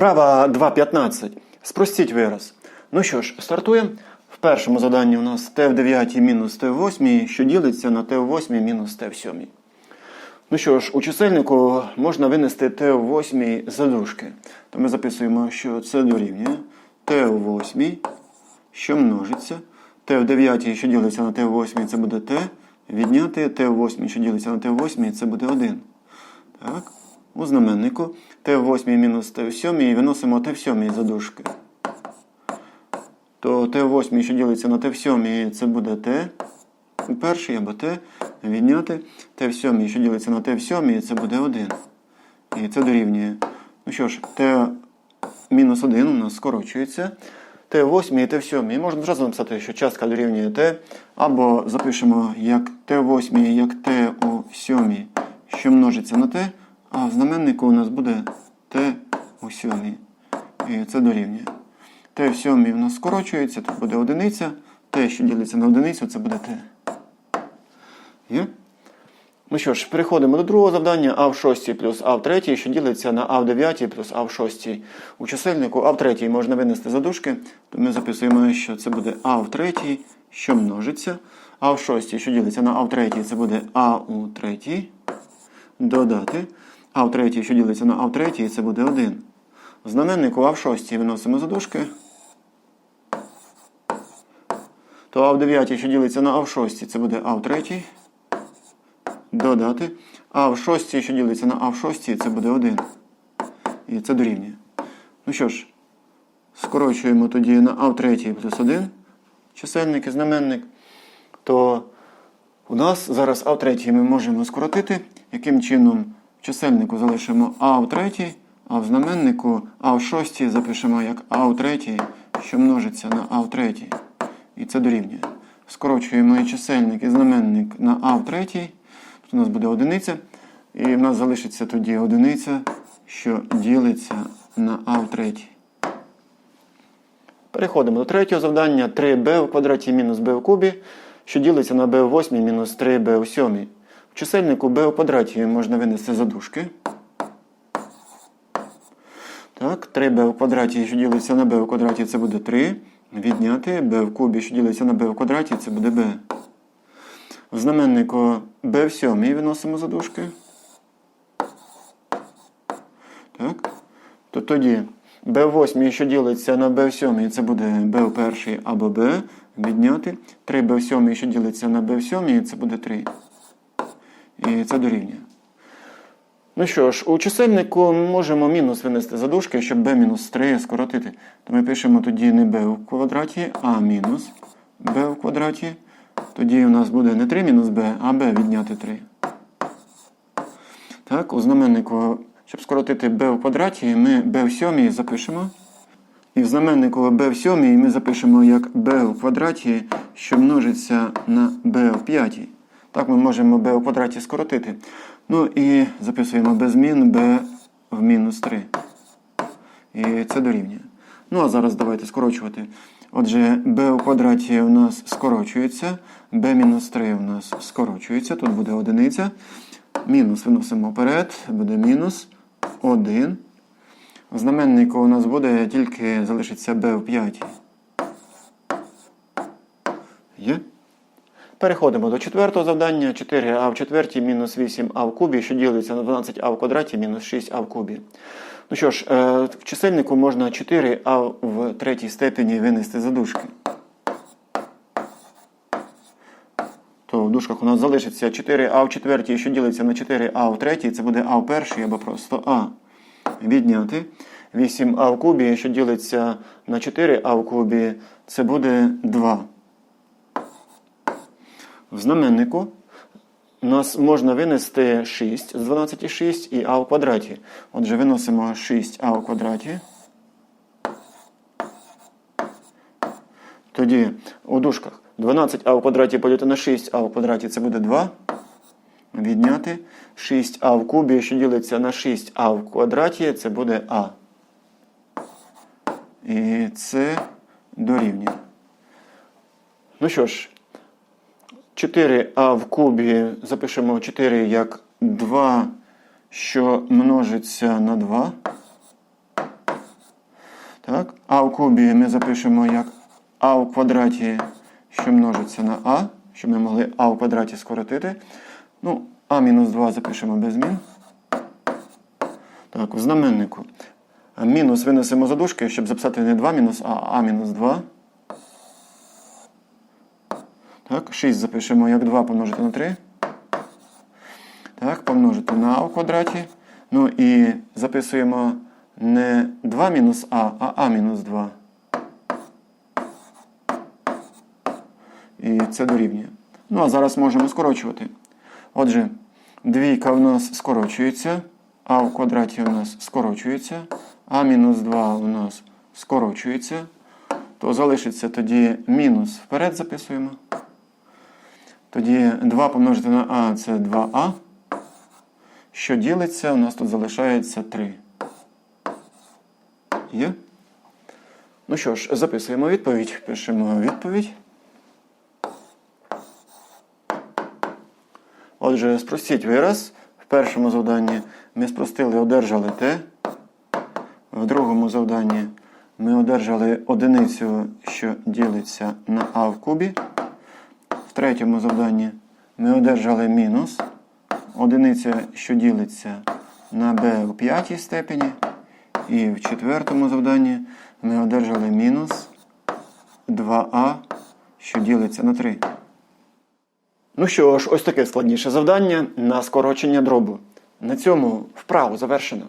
Вправа 2.15. Спростіть вираз. Ну що ж, стартуємо. В першому заданні у нас t в 9 мінус t в 8, що ділиться на t в 8 мінус t в 7. Ну що ж, у чисельнику можна винести t в 8 задушки. То ми записуємо, що це дорівнює t в 8, що множиться. t в 9, що ділиться на t в 8, це буде t. Відняти t в 8, що ділиться на t в 8, це буде 1. Так. У знаменнику t в 8 мінус t в 7 і виносимо t в 7 за дужки. То t в 8, що ділиться на t в 7, це буде t у перший або t. Відняти t в 7, що ділиться на t в 7, це буде 1. І це дорівнює. Ну що ж, t мінус 1 у нас скорочується. t в 8 і t в 7. І можна зразу написати, що частка дорівнює t. Або запишемо як t в 8, як t у 7, що множиться на t. А в знаменнику у нас буде t у 7. І це дорівнює. t в 7 у нас скорочується, тут буде одиниця. t, що ділиться на одиницю, це буде t. Є? Ну що ж, переходимо до другого завдання а в 6 плюс а в 3, що ділиться на а в 9 плюс а в 6. У чисельнику а в 3 можна винести задушки, то ми записуємо, що це буде а в 3, що множиться. А в 6, що ділиться на а в 3, це буде а у 3. Додати. А в 3, що ділиться на а в 3, це буде 1. В знаменнику а в 6 виносимо задушки. То а в 9, що ділиться на а в 6, це буде а в 3 додати. А в шостій, що ділиться на А в шостій, це буде 1. І це дорівнює. Ну що ж, скорочуємо тоді на А в третій плюс 1. Чисельник і знаменник. То у нас зараз А в третій ми можемо скоротити. Яким чином в чисельнику залишимо А в третій, а в знаменнику А в шостій запишемо як А в третій, що множиться на А в третій. І це дорівнює. Скорочуємо і чисельник, і знаменник на А в третій. Тут у нас буде одиниця. І в нас залишиться тоді одиниця, що ділиться на А в третій. Переходимо до третього завдання. 3b в квадраті мінус b в кубі, що ділиться на b в 8 мінус 3b в 7. Чисельнику b в квадраті можна винести задушки. Так, 3b в квадраті, що ділиться на b в квадраті, це буде 3. Відняти b в кубі, що ділиться на b в квадраті, це буде b. В знаменнику b в 7 виносимо задушки. Так. То тоді b в 8, що ділиться на b в 7, це буде b в перший або b. Відняти. 3b в 7, що ділиться на b в 7, це буде 3. І це дорівнює. Ну що ж, у чисельнику ми можемо мінус винести задушки, щоб b мінус 3 скоротити. То ми пишемо тоді не b в квадраті, а мінус b в квадраті. Тоді у нас буде не 3 мінус b, а b відняти 3. Так, у знаменнику, щоб скоротити b в квадраті, ми b в 7 запишемо. І в знаменнику b в 7 ми запишемо як b в квадраті, що множиться на b в 5. Так ми можемо b в квадраті скоротити. Ну і записуємо без змін b в мінус 3. І це дорівнює. Ну а зараз давайте скорочувати. Отже, b у квадраті у нас скорочується, b мінус 3 у нас скорочується, тут буде одиниця. Мінус виносимо вперед, буде мінус 1. В знаменнику у нас буде тільки залишиться b в 5. Є? Переходимо до четвертого завдання. 4а в четвертій мінус 8а в кубі, що ділиться на 12а в квадраті мінус 6а в кубі. Ну що ж, в чисельнику можна 4а в третій степені винести за дужки. То в дужках у нас залишиться 4а в четвертій, що ділиться на 4а в третій, це буде а в першій або просто а. Відняти. 8а в кубі, що ділиться на 4а в кубі, це буде 2. В знаменнику у нас можна винести 6 з 12,6 і а в квадраті. Отже, виносимо 6а в квадраті. Тоді у дужках 12а в квадраті поділити на 6а в квадраті це буде 2. Відняти 6а в кубі, що ділиться на 6а в квадраті, це буде а. І це дорівнює. Ну що ж, 4а в кубі запишемо 4 як 2, що множиться на 2. Так? А в кубі ми запишемо як а у квадраті, що множиться на а, щоб ми могли а у квадраті скоротити. Ну, а мінус 2 запишемо без змін. Так, в знаменнику. Мінус винесемо за дужки, щоб записати не 2 мінус, а а мінус 2. Так, 6 запишемо як 2 помножити на 3. Так, помножити на а в квадраті. Ну і записуємо не 2 мінус а, а а мінус 2. І це дорівнює. Ну, а зараз можемо скорочувати. Отже, двійка в нас скорочується, а в квадраті у нас скорочується, а мінус 2 у нас скорочується. То залишиться тоді мінус вперед записуємо. Тоді 2 помножити на а це 2а. Що ділиться, у нас тут залишається 3. Є? Ну що ж, записуємо відповідь. Пишемо відповідь. Отже, спростіть вираз. В першому завданні ми спростили, одержали t. В другому завданні ми одержали одиницю, що ділиться на а в кубі. Третьому завданні ми одержали мінус. Одиниця, що ділиться на b у п'ятій степені. І в четвертому завданні ми одержали мінус 2а, що ділиться на 3. Ну що ж, ось таке складніше завдання на скорочення дробу. На цьому вправу завершено.